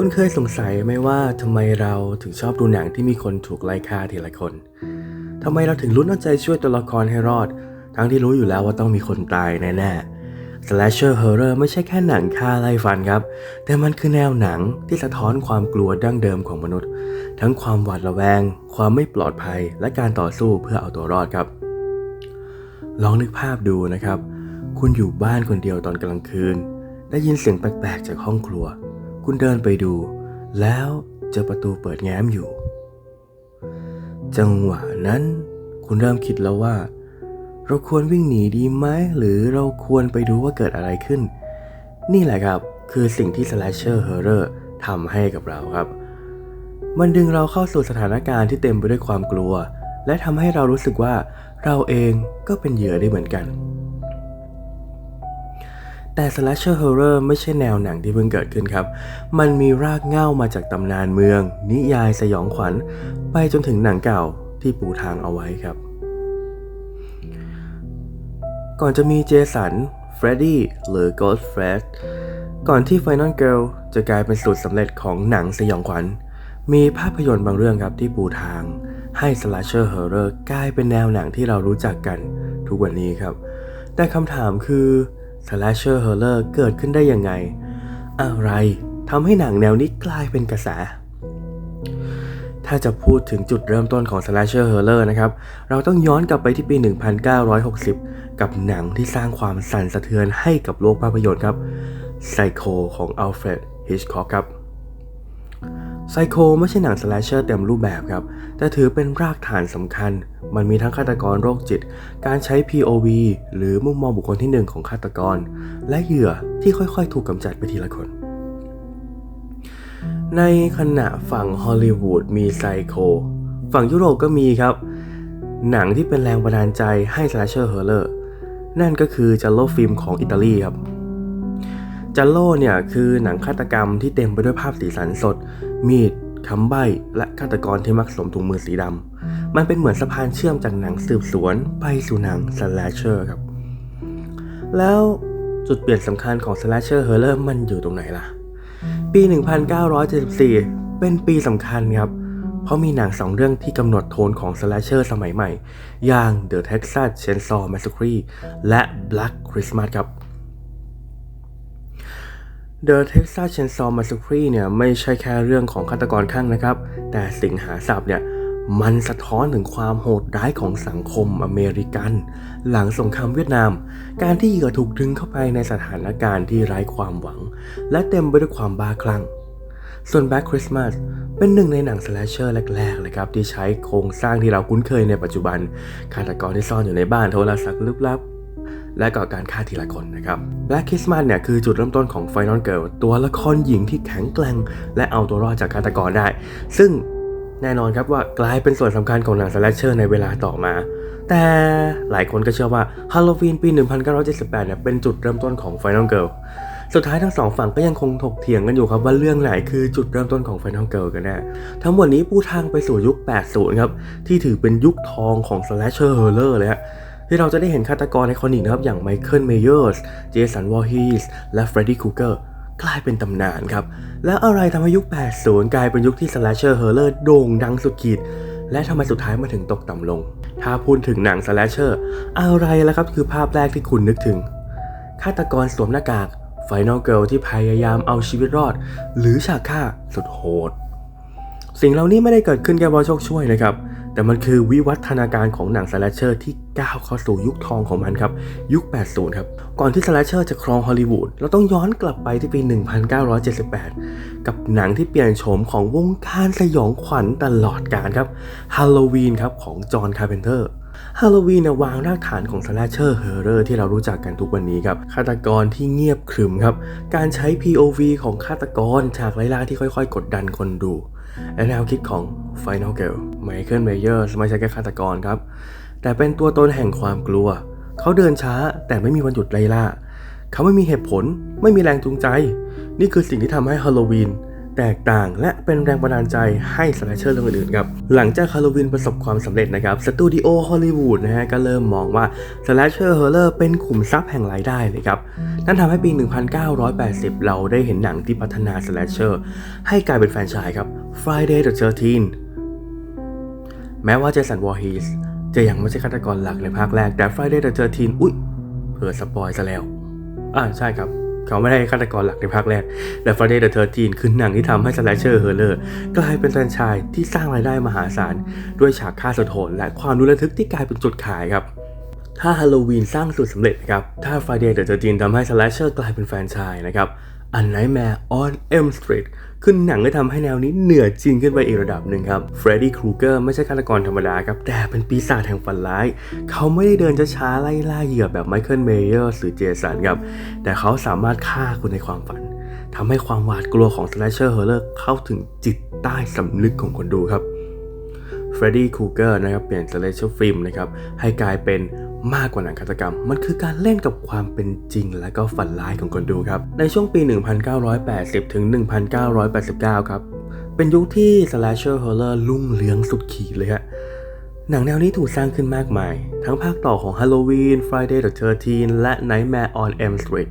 คุณเคยสงสัยไหมว่าทำไมเราถึงชอบดูหนังที่มีคนถูกไล่ฆ่าทีละคนทำไมเราถึงลุ้นเอาใจช่วยตัวละครให้รอด ทั้งที่รู้อยู่แล้วว่าต้องมีคนตายแน่ๆ slasher horror ไม่ใช่แค่หนังฆ่าไล่ฟันครับ แต่มันคือแนวหนังที่สะท้อนความกลัวดั้งเดิมของมนุษย์ ทั้งความหวาดระแวง ความไม่ปลอดภัย และการต่อสู้เพื่อเอาตัวรอดครับ ลองนึกภาพดูนะครับ คุณอยู่บ้านคนเดียวตอนกลางคืน ได้ยินเสียงแปลกๆจากห้องครัว คุณเดินไปดู แล้วเจอประตูเปิดแง้มอยู่ จังหวะนั้น คุณเริ่มคิดแล้วว่า เราควรวิ่งหนีดีไหมหรือเราควรไปดูว่าเกิดอะไรขึ้น นี่แหละครับคือสิ่งที่ slasher horror ทำให้กับเราครับ มันดึงเราเข้าสู่สถานการณ์ที่เต็มไปด้วยความกลัว และทำให้เรารู้สึกว่าเราเองก็เป็นเหยื่อได้เหมือนกัน แต่ slasher horror ไม่ใช่แนวหนังที่เพิ่งเกิดขึ้นครับ มันมีรากเหง้ามาจากตำนานเมือง นิยายสยองขวัญ ไปจนถึงหนังเก่าที่ปูทางเอาไว้ครับ ก่อนจะมีเจสันเฟรดดี้หรือ Ghost Fred ก่อนที่ Final Girl จะกลายเป็นสูตรสำเร็จของหนังสยองขวัญ มีภาพยนตร์บางเรื่องครับที่ปูทาง ให้ slasher horror กลายเป็นแนวหนังที่เรารู้จักกันทุกวันนี้ครับ แต่คำถามคือ slasher horror เกิดขึ้นได้ยังไง อะไรทำให้หนังแนวนี้กลายเป็นกระแส ถ้าจะพูดถึงจุดเริ่มต้นของ slasher horror นะครับ เราต้องย้อนกลับไปที่ปี 1960 กับหนังที่สร้างความสั่นสะเทือนให้กับโลกภาพยนตร์ครับ Psycho ของอัลเฟรดฮิชคอกครับ ไซโคไม่ใช่หนังสแลชเชอร์เต็มรูปแบบครับ แต่ถือเป็นรากฐานสำคัญ มันมีทั้งฆาตกรโรคจิต การใช้ POV หรือมุมมองบุคคลที่หนึ่งของฆาตกร และเหยื่อที่ค่อยๆ ถูกกำจัดไปทีละคน ในขณะฝั่งฮอลลีวูดมีไซโค ฝั่งยุโรปก็มีครับ หนังที่เป็นแรงบันดาลใจให้สแลชเชอร์เฮอร์เลอร์นั่นก็คือจัลโลฟิล์มของอิตาลีครับจัลโลเนี่ยคือหนังฆาตกรรมที่เต็มไปด้วยภาพสีสันสด มีดคำใบ้และฆาตกรที่มักสวมถุงมือสีดำมันเป็นเหมือนสะพานเชื่อมจากหนังสืบสวน ไปสู่หนังสแลชเชอร์ครับ แล้วจุดเปลี่ยนสำคัญของสแลชเชอร์เฮอร์เลอร์มันอยู่ตรงไหนล่ะ ปี 1974 เป็นปีสำคัญครับ เพราะมีหนังสองเรื่องที่กำหนดโทนของสแลชเชอร์สมัยใหม่ อย่าง The Texas Chainsaw Massacre และ Black Christmas ครับ The Texas Chainsaw Massacre เนี่ยไม่ใช่แค่เรื่องของฆาตกรข้างนะครับ แต่สิงหาสับเนี่ยมันสะท้อนถึงความโหดร้ายของสังคมอเมริกัน หลังสงครามเวียดนาม การที่เหยื่อถูกดึงเข้าไปในสถานการณ์ที่ไร้ความหวัง และเต็มไปด้วยความบ้าคลั่ง ส่วน Black Christmas เป็นหนึ่งในหนังสแลชเชอร์แรกๆเลยครับที่ใช้โครงสร้างที่เราคุ้นเคยในปัจจุบันฆาตกรที่ซ่อนอยู่ในบ้านโทรศัพท์ลึกลับ และก่อการฆ่าทีละคนนะครับ Black Christmas เนี่ยคือจุดเริ่มต้นของ Final Girl ตัวละครหญิงที่แข็งแกร่ง และเอาตัวรอดจากฆาตกรได้ ซึ่งแน่นอนครับว่ากลายเป็นส่วนสำคัญของหนังสแลชเชอร์ในเวลาต่อมา แต่หลายคนก็เชื่อว่า Halloween ปี 1978เนี่ยเป็นจุดเริ่มต้นของ Final Girl สุดท้ายทั้งสองฝั่งก็ยังคงถกเถียงกันอยู่ครับว่าเรื่องไหนคือจุดเริ่มต้นของ Final Girl กันแน่ทั้งหมดนี้ปูทางไปสู่ยุค 80 ครับ ที่ถือเป็นยุคทองของ Slasher Horror เลยฮะ ที่เราจะได้เห็นฆาตกรไอคอนิกนะครับอย่างไมเคิลเมเยอร์สเจสันวอร์ฮีสและเฟรดดี้คูเกอร์กลายเป็นตำนานครับ แล้วอะไรทำให้ยุค 80 กลายเป็นยุคที่ Slasher Horror โด่งดังสุดขีด และทำไมสุดท้ายมาถึงตกต่ำลง ถ้าพูดถึงหนัง Slasher อะไรล่ะครับคือภาพแรกที่คุณนึกถึง ฆาตกรสวมหน้ากาก Final Girl ที่พยายามเอาชีวิตรอด หรือฉากฆ่าสุดโหด สิ่งเหล่านี้ไม่ได้เกิดขึ้นแค่เพราะโชคช่วยนะครับ แต่มันคือวิวัฒนาการของหนังสแลชเชอร์ที่ก้าวเข้าสู่ยุคทองของมันครับ ยุค 80 ครับ ก่อนที่สแลชเชอร์จะครองฮอลลีวูดเราต้องย้อนกลับไปที่ปี 1978 กับหนังที่เปลี่ยนโฉมของวงการสยองขวัญตลอดกาลครับฮ a ลโลวีนครับของจอห์นคาร์เพนเตอร์ฮาโลวีนนะวางรากฐานของสแลชเชอร์เฮอร์เรอร์ที่เรารู้จักกันทุกวันนี้ครับฆาตกรที่เงียบขรึมครับ การใช้ POV ของฆาตกรฉากไล่ล่าที่ค่อยๆ กดดันคนดู และแนวคิดของ Final Girl ไมเคิลเมเยอร์ไม่ใช่แค่ฆาตกรครับ แต่เป็นตัวตนแห่งความกลัว เขาเดินช้าแต่ไม่มีวันหยุดไล่ล่า เขาไม่มีเหตุผล ไม่มีแรงจูงใจ นี่คือสิ่งที่ทำให้ฮาโลวีนแตกต่างและเป็นแรงบันดาลใจให้สแลชเชอร์เรื่องอื่นๆครับ หลังจากฮาโลวีนประสบความสำเร็จนะครับ สตูดิโอฮอลลีวูดนะฮะก็เริ่มมองว่าสแลชเชอร์เฮอร์เลอร์เป็นขุมทรัพย์แห่งรายได้เลยครับ นั่นทำให้ปี 1980 เราได้เห็นหนังที่พัฒนาสแลชเชอร์ให้กลายเป็นแฟรนไชส์ครับ Friday the 13 แม้ว่าเจสันวอร์ฮีสจะยังไม่ใช่ฆาตกรหลักในภาคแรกแต่ Friday the 13อุ๊ยเผื่อสปอยซะแล้วอ่าใช่ครับเขาไม่ได้ฆาตกรหลักในภาคแรก แต่ Friday the 13คือหนังที่ทำให้ Slasher h o r r o r กลายเป็นแฟรนไชส์ที่สร้างรายได้มหาศาล ด้วยฉากฆ่าสะโทนและความรุนระทึกที่กลายเป็นจุดขายครับ ถ้าฮาโลวีนสร้างสูตรสำเร็จนะครับ ถ้า Friday the 13ทำให้ Slasher กลายเป็นแฟรนไชส์นะครับอันไนแมร์ on Elm Street คือหนังได้ทำให้แนวนี้เหนือจริงขึ้นไปอีกระดับหนึ่งครับเฟรดดี้ครูเกอร์ไม่ใช่ฆาตกรธรรมดาครับ แต่เป็นปีศาจแห่งฝันร้าย เขาไม่ได้เดินช้าๆไล่ล่าเหยื่อแบบไมเคิลเมเยอร์หรือเจสันครับ แต่เขาสามารถฆ่าคุณในความฝันทำให้ความหวาดกลัวของสไลเชอร์เฮอร์เข้าถึงจิตใต้สำนึกของคนดูครับ เฟรดดี้คูเกอร์นะครับเปลี่ยน Slasher Film นะครับให้กลายเป็นมากกว่าหนังฆาตกรรม มันคือการเล่นกับความเป็นจริงและก็ฝันร้ายของคนดูครับ ในช่วงปี 1980 ถึง 1989 ครับ เป็นยุคที่ Slasher Horror รุ่งเรืองสุดขีดเลยฮะหนังแนวนี้ถูกสร้างขึ้นมากมาย ทั้งภาคต่อของ Halloween Friday the 13 และ Nightmare on Elm Street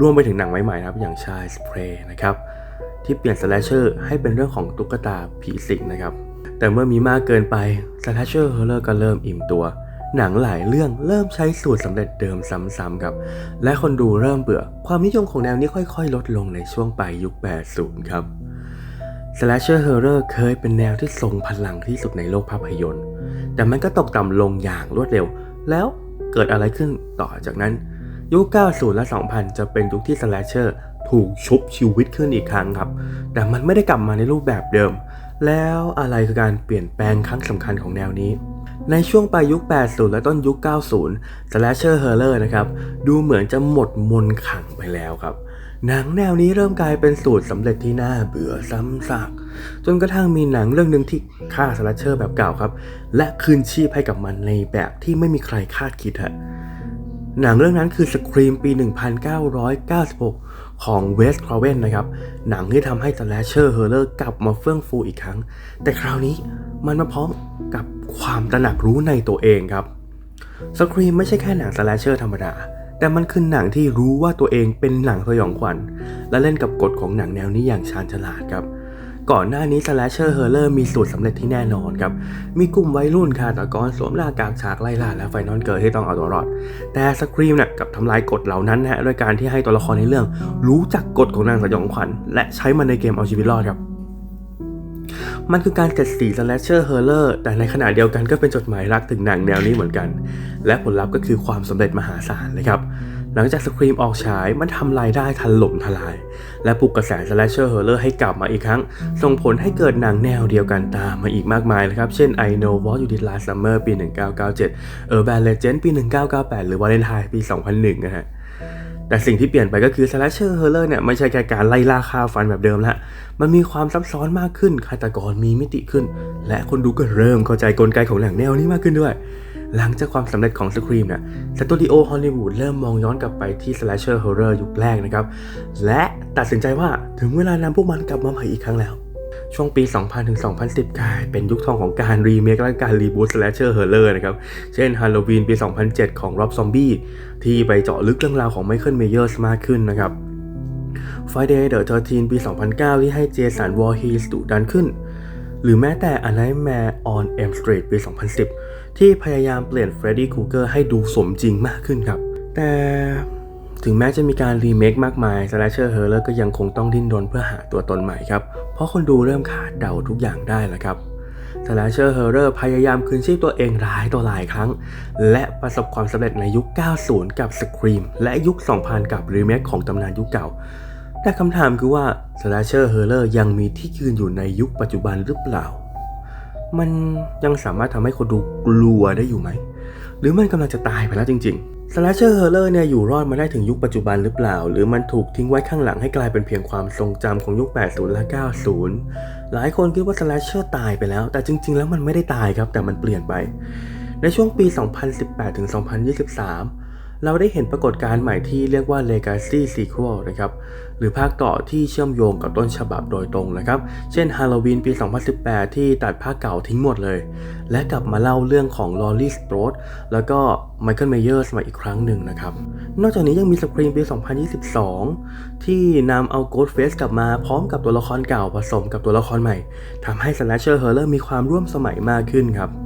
รวมไปถึงหนังใหม่ๆครับอย่าง Child Play นะครับที่เปลี่ยน Slasher ให้เป็นเรื่องของตุ๊กตาผีสิงนะครับ แต่เมื่อมีมากเกินไป Slasher Horror ก็เริ่มอิ่มตัว หนังหลายเรื่องเริ่มใช้สูตรสำเร็จเดิมซ้ำๆครับ และคนดูเริ่มเบื่อ ความนิยมของแนวนี้ค่อยๆ ลดลงในช่วงปลายยุค 80 ครับ Slasher Horror เคยเป็นแนวที่ทรงพลังที่สุดในโลกภาพยนตร์ แต่มันก็ตกต่ำลงอย่างรวดเร็ว แล้วเกิดอะไรขึ้นต่อจากนั้น ยุค 90 และ 2000 จะเป็นยุคที่ Slasher ถูกชุบชีวิตขึ้นอีกครั้งครับ แต่มันไม่ได้กลับมาในรูปแบบเดิม แล้วอะไรคือการเปลี่ยนแปลงครั้งสำคัญของแนวนี้ ในช่วงปลายยุค 80 และต้นยุค 90 Slasher Horror นะครับ ดูเหมือนจะหมดมนขังไปแล้วครับ หนังแนวนี้เริ่มกลายเป็นสูตรสำเร็จที่น่าเบื่อซ้ำซากจนกระทั่งมีหนังเรื่องหนึ่งที่ฆ่าสลัชเชอร์แบบเก่าครับ และคืนชีพให้กับมันในแบบที่ไม่มีใครคาดคิดฮะหนังเรื่องนั้นคือ Scream ปี 1996 ของเวสคราเวนนะครับ หนังที่ทำให้สแลชเชอร์เฮอร์เลอร์กลับมาเฟื่องฟูอีกครั้ง แต่คราวนี้มันมาพร้อมกับความตระหนักรู้ในตัวเองครับสครีมไม่ใช่แค่หนังสแลชเชอร์ธรรมดา แต่มันคือหนังที่รู้ว่าตัวเองเป็นหนังสยองขวัญ และเล่นกับกฎของหนังแนวนี้อย่างชาญฉลาดครับ ก่อนหน้านี้ Slasher Horror มีสูตรสำเร็จที่แน่นอนครับ มีกลุ่มวัยรุ่นฆาตกรสวมหน้ากากฉากไล่ล่าและไฟนอลเกิร์ลที่ต้องเอาตัวรอด แต่สครีมเนี่ยกับทำลายกฎเหล่านั้นฮะด้วยการที่ให้ตัวละครในเรื่อง รู้จักกฎของนางสยองขวัญและใช้มันในเกมเอาชีวิตรอดครับมันคือการเจ็ดสี slasher horror แต่ในขณะเดียวกันก็เป็นจดหมายรักถึงหนังแนวนี้เหมือนกัน และผลลัพธ์ก็คือความสำเร็จมหาศาลเลยครับ หลังจากสครีมออกฉายมันทำรายได้ถล่มทลาย และปลุกกระแส slasher horror ให้กลับมาอีกครั้ง ส่งผลให้เกิดหนังแนวเดียวกันตามมาอีกมากมายเลยครับ เช่น I Know What You Did Last Summer ปี 1997 Urban Legend ปี 1998 หรือ Valentine ปี 2001 นะฮะแต่สิ่งที่เปลี่ยนไปก็คือ slasher horror เนี่ยไม่ใช่แค่การไล่ล่าฆ่าฟันแบบเดิมละ มันมีความซับซ้อนมากขึ้นฆาตกรมีมิติขึ้น และคนดูก็เริ่มเข้าใจกลไกของหนังแนวนี้มากขึ้นด้วย หลังจากความสำเร็จของ Scream เนี่ยสตูดิโอฮอลลีวูดเริ่มมองย้อนกลับไปที่ slasher horror ยุคแรกนะครับ และตัดสินใจว่าถึงเวลานำพวกมันกลับมาใหม่อีกครั้งแล้ว ช่วงปี 2000 ถึง 2010 กลายเป็นยุคทองของการรีเมคและการรีบูต slasher horror นะครับ เช่น Halloween ปี 2007 ของ Rob Zombie ที่ไปเจาะลึกเรื่องราวของ Michael Myers มากขึ้นนะครับ Friday the 13 ปี 2009 ที่ให้เจสันวอร์ฮีสดุดันขึ้น หรือแม้แต่ A Nightmare on Elm Street ปี 2010 ที่พยายามเปลี่ยนเฟรดดี้คูเกอร์ให้ดูสมจริงมากขึ้นครับ แต่ถึงแม้จะมีการรีเมคมากมาย Slasher Horror ก็ยังคงต้องดิ้นรนเพื่อหาตัวตนใหม่ครับ เพราะคนดูเริ่มขาดเดาทุกอย่างได้แล้วครับ Slasher Horror พยายามคืนชีพตัวเองหลายต่อหลายครั้ง และประสบความสำเร็จในยุค 90 กับ Scream และยุค 2000 กับรีเมคของตำนานยุคเก่า แต่คำถามคือว่า Slasher Horror ยังมีที่ยืนอยู่ในยุคปัจจุบันหรือเปล่า มันยังสามารถทำให้คนดูกลัวได้อยู่ไหม หรือมันกำลังจะตายไปแล้วจริงๆ Slasher Horror เนี่ยอยู่รอดมาได้ถึงยุคปัจจุบันหรือเปล่า หรือมันถูกทิ้งไว้ข้างหลังให้กลายเป็นเพียงความทรงจำของยุค 80 และ 90 หลายคนคิดว่า Slasher ตายไปแล้ว แต่จริง ๆ แล้วมันไม่ได้ตายครับ แต่มันเปลี่ยนไป ในช่วงปี 2018 ถึง 2023 เราได้เห็นปรากฏการณ์ใหม่ที่เรียกว่า Legacy Sequel นะครับ หรือภาคต่อที่เชื่อมโยงกับต้นฉบับโดยตรงนะครับ เช่น Halloween ปี 2018 ที่ตัดภาคเก่าทิ้งหมดเลย และกลับมาเล่าเรื่องของ Laurie Strode แล้วก็ Michael Myers มาอีกครั้งหนึ่งนะครับ นอกจากนี้ยังมี Scream ปี 2022 ที่นำเอา Ghostface กลับมาพร้อมกับตัวละครเก่าผสมกับตัวละครใหม่ทำให้ Slasher Horror มีความร่วมสมัยมากขึ้นครับ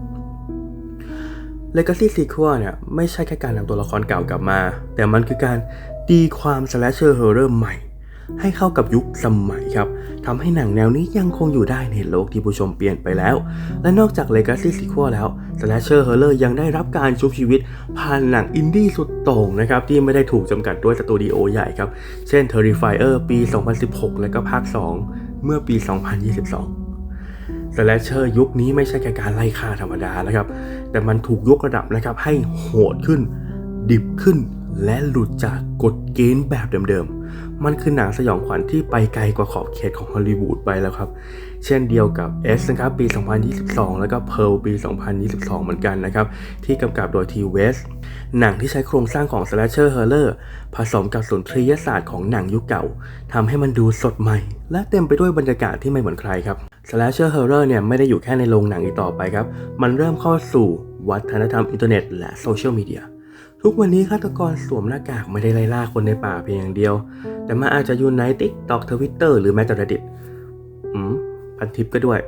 Legacy Sequel เนี่ยไม่ใช่แค่การนำตัวละครเก่ากลับมา แต่มันคือการตีความ Slasher Horror ใหม่ ให้เข้ากับยุคสมัยครับทำให้หนังแนวนี้ยังคงอยู่ได้ในโลกที่ผู้ชมเปลี่ยนไปแล้ว และนอกจาก Legacy Sequel แล้ว Slasher Horror ยังได้รับการชุบชีวิต ผ่านหนังอินดี้สุดโต่งนะครับที่ไม่ได้ถูกจำกัดด้วยสตูดิโอใหญ่ครับ เช่น Terrifier ปี 2016 และก็ภาค 2 เมื่อปี 2022 สแลชเชอร์ยุคนี้ไม่ใช่แค่การไล่ฆ่าธรรมดาแล้วครับ แต่มันถูกยกระดับนะครับให้โหดขึ้น ดิบขึ้น และหลุดจากกฎเกณฑ์แบบเดิมๆ มันคือหนังสยองขวัญที่ไปไกลกว่าขอบเขตของฮอลลีวูดไปแล้วครับ เช่นเดียวกับ S นะครับปี 2022 แล้วก็ Pearl ปี 2022 เหมือนกันนะครับ ที่กำกับโดยทีเวสหนังที่ใช้โครงสร้างของ slasher horror ผสมกับสุนทรียศาสตร์ของหนังยุคเก่าทำให้มันดูสดใหม่ และเต็มไปด้วยบรรยากาศที่ไม่เหมือนใครครับ slasher horror เนี่ยไม่ได้อยู่แค่ในโรงหนังอีกต่อไปครับ มันเริ่มเข้าสู่วัฒนธรรมอินเทอร์เน็ตและโซเชียลมีเดียทุกวันนี้ฆาตกรสวมหน้ากากไม่ได้ไล่ล่าคนในป่าเพียงอย่างเดียว แต่มันอาจจะอยู่ใน TikTok Twitter หรือแม้แต่ Reddit อืม พันทิปก็ด้วย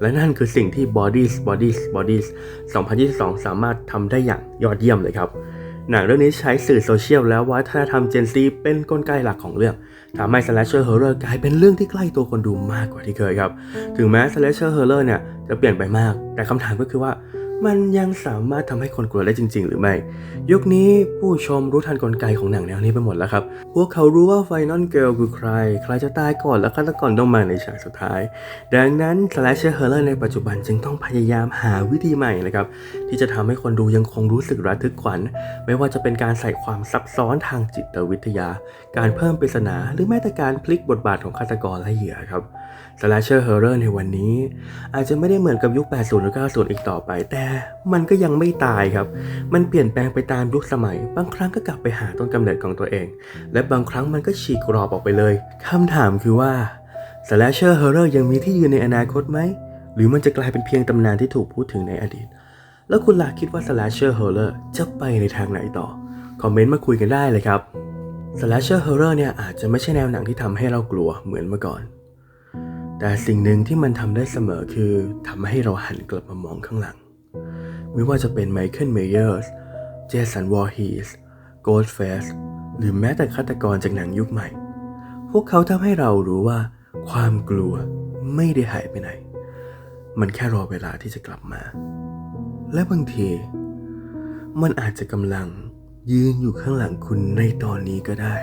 และนั่นคือสิ่งที่ Bodies Bodies Bodies 2022 สามารถทำได้อย่างยอดเยี่ยมเลยครับ หนังเรื่องนี้ใช้สื่อโซเชียลและวัฒนธรรม Gen Z เป็นกลไกหลักของเรื่อง ทำให้ Slasher Horror กลายเป็นเรื่องที่ใกล้ตัวคนดูมากกว่าที่เคยครับ ถึงแม้ Slasher Horror เนี่ยจะเปลี่ยนไปมาก แต่คำถามก็คือว่า มันยังสามารถทำให้คนกลัวได้จริง ๆ หรือไม่ ยุคนี้ผู้ชมรู้ทันกลไกของหนังแนวนี้ไปหมดแล้วครับ พวกเขารู้ว่าไฟนอลเกิลคือใคร ใครจะตายก่อนและฆาตกรต้องมาในฉากสุดท้าย ดังนั้น slasher horror ในปัจจุบันจึงต้องพยายามหาวิธีใหม่นะครับ ที่จะทำให้คนดูยังคงรู้สึกระทึกขวัญ ไม่ว่าจะเป็นการใส่ความซับซ้อนทางจิตวิทยา การเพิ่มปริศนา หรือแม้แต่การพลิกบทบาทของฆาตกรและเหยื่อครับ slasher horror ในวันนี้ อาจจะไม่ได้เหมือนกับยุค 80 หรือ 90 อีกต่อไป แต่มันก็ยังไม่ตายครับ มันเปลี่ยนแปลงไปตามยุคสมัย บางครั้งก็กลับไปหาต้นกำเนิดของตัวเอง และบางครั้งมันก็ฉีกกรอบออกไปเลยคำถามคือว่า slasher horror ยังมีที่ยืนในอนาคตไหม หรือมันจะกลายเป็นเพียงตำนานที่ถูกพูดถึงในอดีต แล้วคุณล่ะคิดว่า slasher horror จะไปในทางไหนต่อ คอมเมนต์มาคุยกันได้เลยครับ slasher horror เนี่ยอาจจะไม่ใช่แนวหนังที่ทำให้เรากลัวเหมือนเมื่อก่อน แต่สิ่งหนึ่งที่มันทำได้เสมอคือทำให้เราหันกลับมามองข้างหลัง ไม่ว่าจะเป็นไมเคิลเมเยอร์สเจสันวอร์ฮีสโกลด์เฟสหรือแม้แต่ฆาตกรจากหนังยุคใหม่ พวกเขาทำให้เรารู้ว่า ความกลัวไม่ได้หายไปไหน มันแค่รอเวลาที่จะกลับมา และบางที มันอาจจะกำลังยืนอยู่ข้างหลังคุณในตอนนี้ก็ได้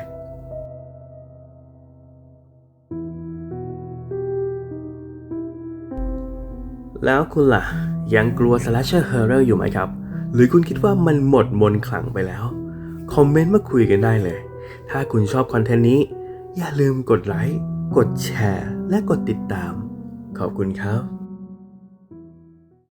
แล้วคุณล่ะ ยังกลัว slasher horror อยู่ไหมครับ หรือคุณคิดว่ามันหมดมนขลังไปแล้ว คอมเมนต์มาคุยกันได้เลย ถ้าคุณชอบคอนเทนต์นี้ อย่าลืมกดไลค์ กดแชร์ และกดติดตาม ขอบคุณครับ